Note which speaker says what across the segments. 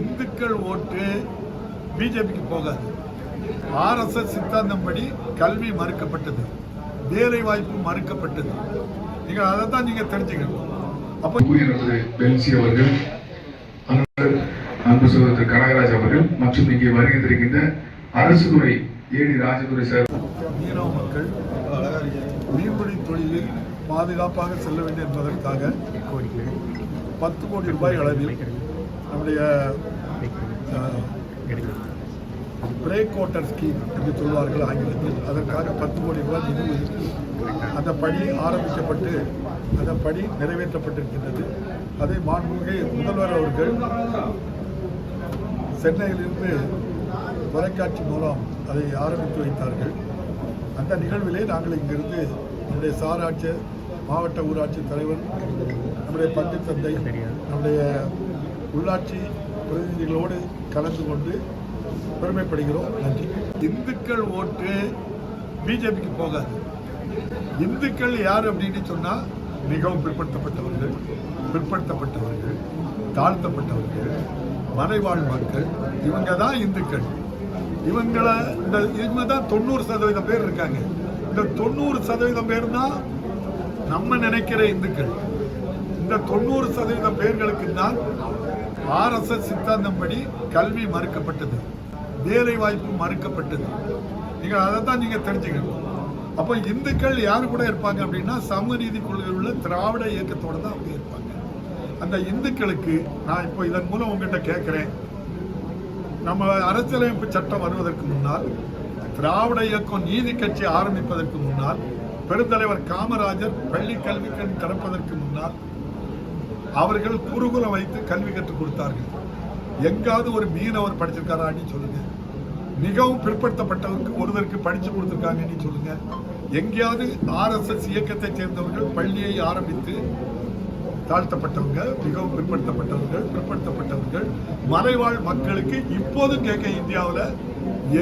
Speaker 1: இந்துக்கள் ஓட்டு பிஜேபிக்கு போகாது. ஆர்எஸ்எஸ் சித்தாந்தப்படி கல்வி மறுக்கப்பட்டது. வேலை வாய்ப்பு மறுக்கப்பட்டது. நீங்க அதை தான் நீங்க தெரிஞ்சுக்கணும். அப்போ
Speaker 2: பெல்சி அவர்கள் அன்பு சகோதரர் கனகராஜ் அவர்கள் மற்றும் இங்கே வருகை தருகின்ற அரசு துறை ஏடி ராஜதுரை சார்.
Speaker 1: மீனவ மக்கள் மீன்பிடி தொழிலில் பாதுகாப்பாக செல்ல வேண்டும் என்பதற்காக பத்து கோடி ரூபாய் அளவில் நம்முடைய பிரேக் ஓட்டர் ஸ்கீம் என்று சொல்வார்கள் ஆங்கிலத்தில். அதற்காக பத்து கோடி ரூபாய் நிதி ஒதுக்கி அந்த பணி ஆரம்பிக்கப்பட்டு அந்த பணி நிறைவேற்றப்பட்டிருக்கின்றது. அதை மாண்புமிகு முதல்வர் அவர்கள் சென்னையிலிருந்து தொலைக்காட்சி மூலம் அதை ஆரம்பித்து வைத்தார்கள். அந்த நிகழ்விலே நாங்கள் இங்கிருந்து நம்முடைய சாராட்சி மாவட்ட ஊராட்சி தலைவர் நம்முடைய பங்கு தந்தை நம்முடைய உள்ளாட்சி பிரதிநிதிகளோடு கலந்து கொண்டு பெருமைப்படுகிறோம். நன்றி. இந்துக்கள் ஓட்டு பிஜேபிக்கு போகாது. இந்துக்கள் யார் அப்படின்னு சொன்னால் மிகவும் பிற்படுத்தப்பட்டவர்கள் பிற்படுத்தப்பட்டவர்கள் தாழ்த்தப்பட்டவர்கள் மறைவாழ் மக்கள். இவங்க தான் இந்துக்கள். இவங்கள இந்த இவங்க தான் தொண்ணூறு சதவீதம் பேர் இருக்காங்க. இந்த தொண்ணூறு சதவீதம் பேர் தான் நம்ம நினைக்கிற இந்துக்கள். இந்த தொண்ணூறு சதவீதம் பேர்களுக்கு தான் ஆர்எஸ்எஸ் சித்தாந்தப்படி கல்வி மறுக்கப்பட்டது. வேலை வாய்ப்பு மறுக்கப்பட்டது. நீங்கள் அதை தான் நீங்கள் தெரிஞ்சுக்கணும். அப்போ இந்துக்கள் யார் கூட இருப்பாங்க அப்படின்னா சமூக நீதி கொள்கையில் உள்ள திராவிட இயக்கத்தோடு தான் அவங்க இருப்பாங்க. அந்த இந்துக்களுக்கு நான் இப்போ இதன் மூலம் உங்ககிட்ட கேட்குறேன். நம்ம அரசியலமைப்பு சட்டம் வருவதற்கு முன்னால் திராவிட இயக்கம் நீதி கட்சி ஆரம்பிப்பதற்கு முன்னால் பெருந்தலைவர் காமராஜர் பள்ளி கல்வி கண் திறப்பதற்கு முன்னால் அவர்கள் குருகுலம் வைத்து கல்வி கற்றுக் கொடுத்தார்கள். எங்காவது ஒரு மீனவர் படிச்சிருக்காரான்னு சொல்லுங்க. மிகவும் பிற்படுத்தப்பட்டவருக்கு ஒருவருக்கு படிச்சு கொடுத்துருக்காங்கன்னு சொல்லுங்க. எங்கேயாவது ஆர்எஸ்எஸ் இயக்கத்தை சேர்ந்தவர்கள் பள்ளியை ஆரம்பித்து தாழ்த்தப்பட்டவங்க மிகவும் பிற்படுத்தப்பட்டவர்கள் பிற்படுத்தப்பட்டவர்கள் மலைவாழ் மக்களுக்கு இப்போதும் கேட்க இந்தியாவில்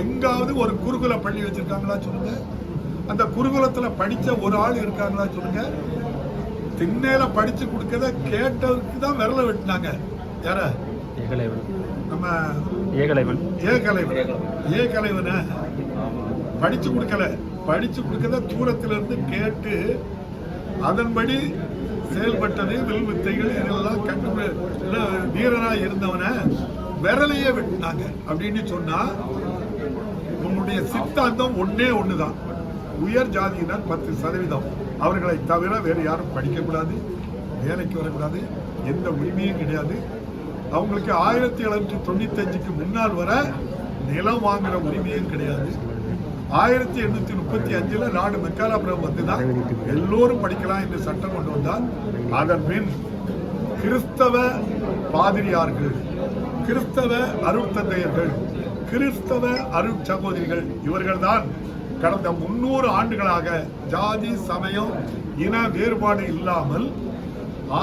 Speaker 1: எங்காவது ஒரு குருகுல பள்ளி வச்சிருக்காங்களா சொல்லுங்க. அந்த குருகுலத்தில் படித்த ஒரு ஆள் இருக்காங்களா சொல்லுங்க. திண்ணையில படிச்சு கொடுக்கறத கேட்டதுக்கு தான் விரல வெட்டினாங்க. யார?
Speaker 3: ஏகலைவன்.
Speaker 1: நம்ம
Speaker 3: ஏகலைவன்.
Speaker 1: ஏ கலைவன் ஏ கலைவனை படிச்சு கொடுக்கல. படிச்சு கொடுக்கறத தூரத்துல இருந்து கேட்டு அதன்படி செயல்பட்டது வில் வித்தைகள் இதெல்லாம் கண்டு வீரனா இருந்தவனை விரலையே வெட்டினாங்க. அப்படின்னு சொன்னா உன்னுடைய சித்தாந்தம் ஒன்னே ஒண்ணுதான். உயர் ஜாதியினர் பத்து சதவீதம். அவர்களை தவிர வேறு யாரும் படிக்கக்கூடாது வேலைக்கு வரக்கூடாது எந்த உரிமையும் கிடையாது. அவங்களுக்கு ஆயிரத்தி எழுநூற்றி தொண்ணூத்தஞ்சுக்கு முன்னால் வர நிலம் வாங்குற உரிமையும் கிடையாது. ஆயிரத்தி எண்ணூத்தி முப்பத்தி அஞ்சுல நாடு மெக்காலாபுரம் வந்துதான் எல்லோரும் படிக்கலாம் என்று சட்டம் கொண்டு வந்தால் அதன் பின் கிறிஸ்தவ பாதிரியார்கள் கிறிஸ்தவ அருட்தந்தையர்கள் கிறிஸ்தவ அருட் சகோதரிகள் இவர்கள்தான் கடந்த முன்னூறு ஆண்டுகளாக ஜாதி சமயம் இன வேறுபாடு இல்லாமல்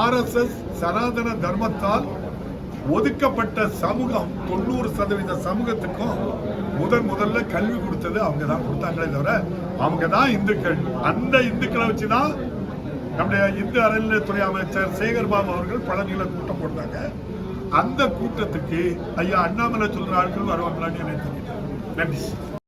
Speaker 1: ஆர்எஸ்எஸ் சனாதன தர்மத்தால் ஒதுக்கப்பட்ட சமூகம் தொண்ணூறு சதவீத சமூகத்துக்கும் முதன் முதல்ல கல்வி கொடுத்தது அவங்க தான் கொடுத்தாங்களே தவிர அவங்க தான் இந்துக்கள். அந்த இந்துக்களை வச்சு தான் நம்முடைய இந்து அறநிலையத்துறை அமைச்சர் சேகர் பாபு அவர்கள் பழனியில கூட்டம் போட்டாங்க. அந்த கூட்டத்துக்கு ஐயா அண்ணாமலை சொல்ற ஆட்கள் வருவாங்களான்னு எனக்கு நன்றி.